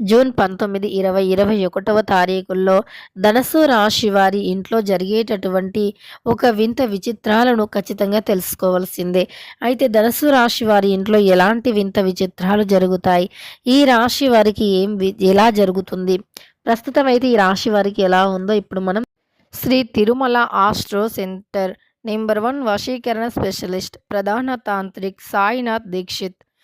June పంతొమ్మిది ఇరవై ఇరవై ఒకటవ తారీఖుల్లో ధనస్సు రాశి వారి ఇంట్లో జరిగేటటువంటి ఒక వింత విచిత్రాలను ఖచ్చితంగా తెలుసుకోవాల్సిందే. అయితే ధనస్సు రాశి వారి ఇంట్లో ఎలాంటి వింత విచిత్రాలు జరుగుతాయి? ఈ రాశి వారికి ఏం వి- ఎలా జరుగుతుంది? ప్రస్తుతం అయితే ఈ రాశి వారికి ఎలా ఉందో ఇప్పుడు మనం Shri Tirumala astro centre number one వశీకరణ స్పెషలిస్ట్ ప్రధాన తాంత్రిక్ Sainath Dixit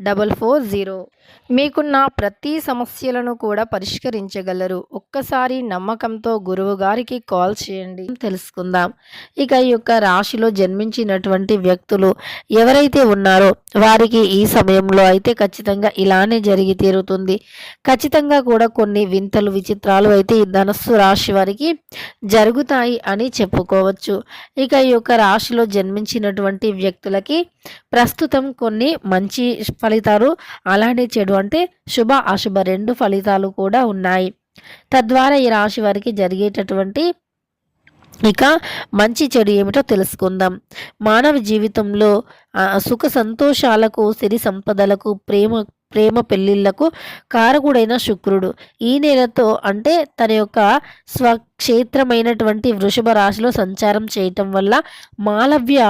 double four zero. మీకున్న ప్రతి సమస్యలను కూడా పరిష్కరించగలరు. ఒక్కసారి నమ్మకంతో గురువు గారికి కాల్ చేయండి. తెలుసుకుందాం. ఇక ఈ యొక్క రాశిలో జన్మించినటువంటి వ్యక్తులు ఎవరైతే ఉన్నారో వారికి ఈ సమయంలో అయితే ఖచ్చితంగా ఇలానే జరిగి తీరుతుంది. ఖచ్చితంగా కూడా కొన్ని వింతలు విచిత్రాలు అయితే ఈ ధనస్సు రాశి వారికి జరుగుతాయి అని చెప్పుకోవచ్చు. ఇక ఈ యొక్క రాశిలో జన్మించినటువంటి వ్యక్తులకి ప్రస్తుతం కొన్ని మంచి ఫలితాలు అలానే చెడు అంటే శుభ అశుభ రెండు ఫలితాలు కూడా ఉన్నాయి. తద్వారా ఈ రాశి వారికి జరిగేటటువంటి ఇక మంచి చెడు ఏమిటో తెలుసుకుందాం. మానవ జీవితంలో సుఖ సంతోషాలకు సిరి సంపదలకు ప్రేమ ప్రేమ పెళ్ళిళ్ళకు కారకుడైన శుక్రుడు. ఈ నెలతో అంటే తన యొక్క స్వక్షేత్రమైనటువంటి వృషభ రాశిలో సంచారం చేయటం వల్ల మాలవ్య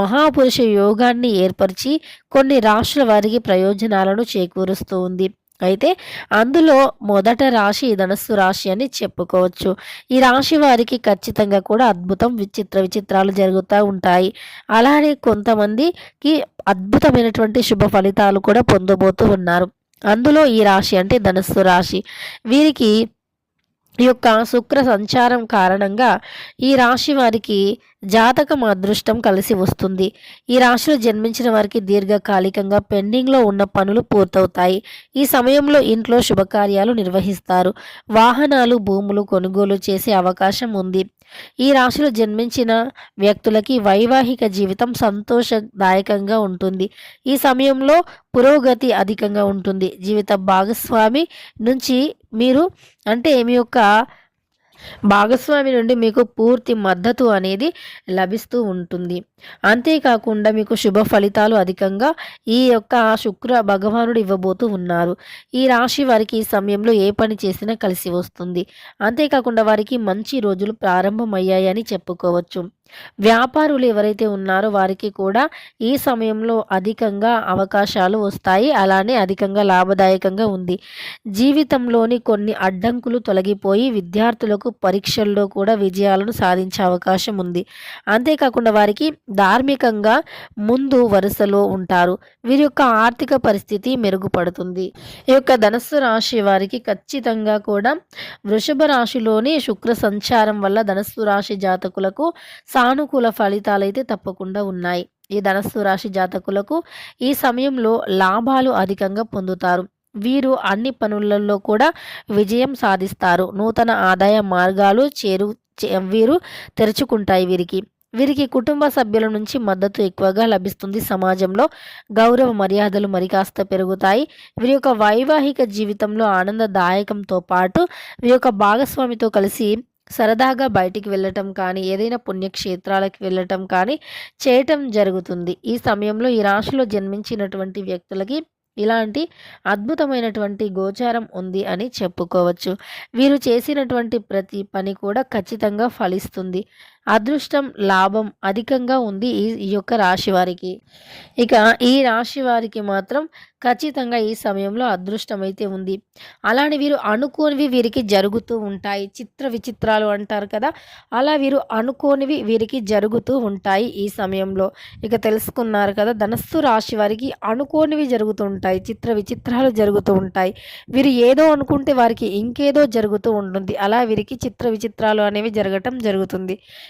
మహాపురుష యోగాన్ని ఏర్పరిచి కొన్ని రాశుల వారికి ప్రయోజనాలను చేకూరుస్తూ ఉంది. అయితే అందులో మొదట రాశి ధనస్సు రాశి అని చెప్పుకోవచ్చు. ఈ రాశి వారికి ఖచ్చితంగా కూడా అద్భుతం విచిత్ర విచిత్రాలు జరుగుతూ ఉంటాయి. అలానే కొంతమందికి అద్భుతమైనటువంటి శుభ ఫలితాలు కూడా పొందబోతూ ఉన్నారు. అందులో ఈ రాశి అంటే ధనస్సు రాశి. వీరికి యొక్క శుక్ర సంచారం కారణంగా ఈ రాశి వారికి జాతకం అదృష్టం కలిసి వస్తుంది. ఈ రాశిలో జన్మించిన వారికి దీర్ఘకాలికంగా పెండింగ్లో ఉన్న పనులు పూర్తవుతాయి. ఈ సమయంలో ఇంట్లో శుభకార్యాలు నిర్వహిస్తారు. వాహనాలు భూములు కొనుగోలు చేసే అవకాశం ఉంది. ఈ రాశిలో జన్మించిన వ్యక్తులకి వైవాహిక జీవితం సంతోషదాయకంగా ఉంటుంది. ఈ సమయంలో పురోగతి అధికంగా ఉంటుంది. జీవిత భాగస్వామి నుంచి మీరు అంటే మీ యొక్క భాగస్వామి నుండి మీకు పూర్తి మద్దతు అనేది లభిస్తూ ఉంటుంది. అంతేకాకుండా మీకు శుభ ఫలితాలు అధికంగా ఈ యొక్క శుక్ర భగవానుడు ఇవ్వబోతూ ఉన్నారు. ఈ రాశి వారికి ఈ సమయంలో ఏ పని చేసినా కలిసి వస్తుంది. అంతేకాకుండా వారికి మంచి రోజులు ప్రారంభమయ్యాయని చెప్పుకోవచ్చు. వ్యాపారులు ఎవరైతే ఉన్నారో వారికి కూడా ఈ సమయంలో అధికంగా అవకాశాలు వస్తాయి. అలానే అధికంగా లాభదాయకంగా ఉంది. జీవితంలోని కొన్ని అడ్డంకులు తొలగిపోయి విద్యార్థులకు పరీక్షల్లో కూడా విజయాలను సాధించే అవకాశం ఉంది. అంతేకాకుండా వారికి ధార్మికంగా ముందు వరుసలో ఉంటారు. వీరి యొక్క ఆర్థిక పరిస్థితి మెరుగుపడుతుంది. ఈ యొక్క ధనస్సు రాశి వారికి ఖచ్చితంగా కూడా వృషభ రాశిలోని శుక్ర సంచారం వల్ల ధనస్సు రాశి జాతకులకు సానుకూల ఫలితాలైతే తప్పకుండా ఉన్నాయి. ఈ ధనస్సు రాశి జాతకులకు ఈ సమయంలో లాభాలు అధికంగా పొందుతారు. వీరు అన్ని పనులలో కూడా విజయం సాధిస్తారు. నూతన ఆదాయ మార్గాలు చేరు చే- వీరు తెరుచుకుంటాయి వీరికి. వీరికి కుటుంబ సభ్యుల నుంచి మద్దతు ఎక్కువగా లభిస్తుంది. సమాజంలో గౌరవ మర్యాదలు మరి కాస్త పెరుగుతాయి. వీరి యొక్క వైవాహిక జీవితంలో ఆనందదాయకంతో పాటు వీరి యొక్క భాగస్వామితో కలిసి సరదాగా బయటికి వెళ్ళటం కానీ ఏదైనా పుణ్యక్షేత్రాలకు వెళ్ళటం కానీ చేయటం జరుగుతుంది. ఈ సమయంలో ఈ రాశిలో జన్మించినటువంటి వ్యక్తులకి ఇలాంటి అద్భుతమైనటువంటి గోచారం ఉంది అని చెప్పుకోవచ్చు. వీరు చేసినటువంటి ప్రతి పని కూడా ఖచ్చితంగా ఫలిస్తుంది. అదృష్టం లాభం అధికంగా ఉంది ఈ ఈ యొక్క రాశి వారికి. ఇక ఈ రాశి వారికి మాత్రం ఖచ్చితంగా ఈ సమయంలో అదృష్టం అయితే ఉంది. అలానే వీరు అనుకోనివి వీరికి జరుగుతూ ఉంటాయి. చిత్ర విచిత్రాలు అంటారు కదా అలా వీరు అనుకోనివి వీరికి జరుగుతూ ఉంటాయి ఈ సమయంలో. ఇక తెలుసుకున్నారు కదా ధనస్సు రాశి వారికి అనుకోనివి జరుగుతూ ఉంటాయి. చిత్ర విచిత్రాలు జరుగుతూ ఉంటాయి. వీరు ఏదో అనుకుంటే వారికి ఇంకేదో జరుగుతూ ఉంటుంది. అలా వీరికి చిత్ర విచిత్రాలు అనేవి జరగటం జరుగుతుంది.